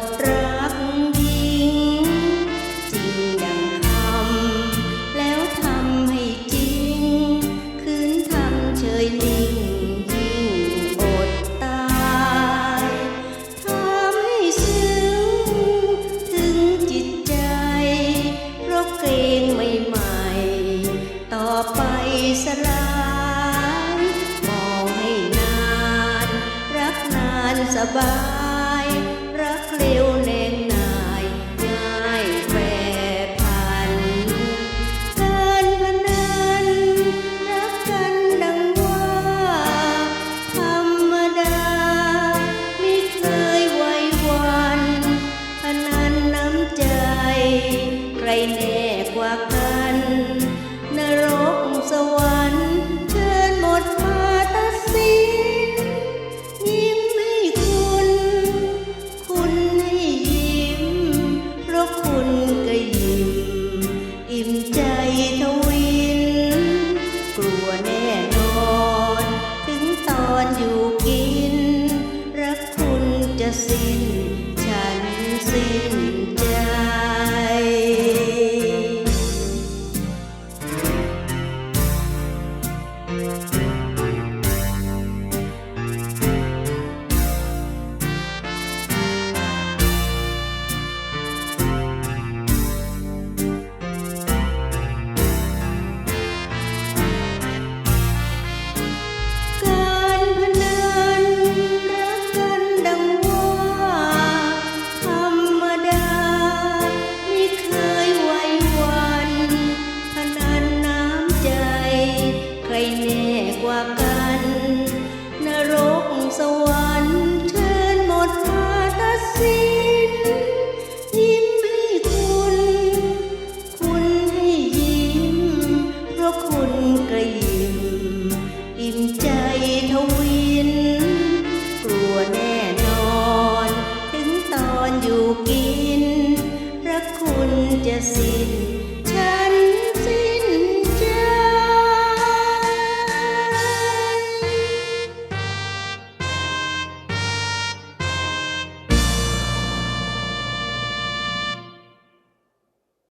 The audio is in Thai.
ดรักยิงจริงดังคำแล้วทำให้จริง คืนทำเฉยนิ่งยิงอดตายทำให้ซึ้งถึงจิตใจราะเกรงใหม่ต่อไปสลายมองให้นาน รักนานสบาย fleu อนอยู่กิน รักคุณจะสิ้น ฉันสิ้น ว่ากัน นรกสวรรค์